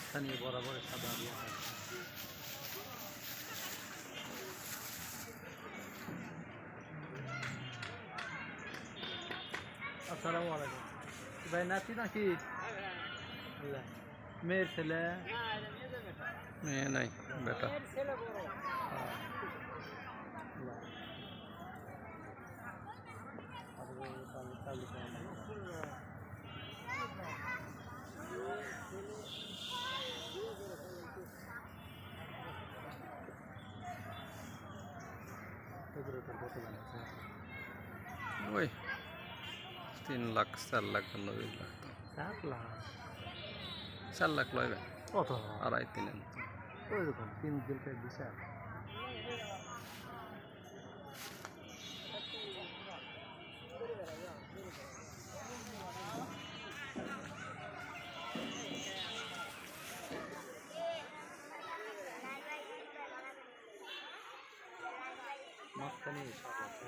স্থানীয় বরাবর সাদা দিয়ে থাকে আসসালামু আলাইকুম ভাই নাতি নাকি। মেয়ের ছেলে মেয়ে নাই বেটা আহ, ওই তিন লাখ চার লাখ নব্বই লাখ। তো। চার লাখ? চার লাখ লয় কত? আড়াই তিন ওই রকম তিন দিন মাঝখানে সব আছে।